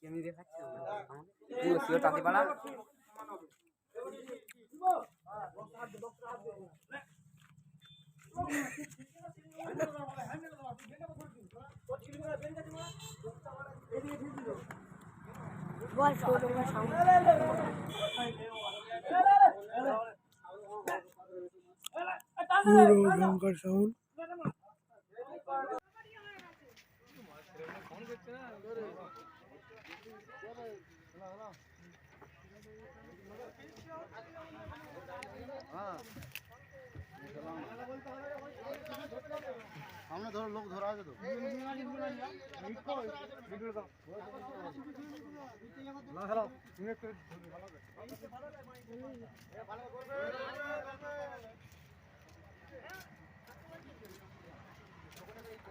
কেমনি দেখাচ্ছে পুরো শিওর তাঁতি পাড়া বল সাউন্ড সামনে ধরো লোক ধরা আছে তো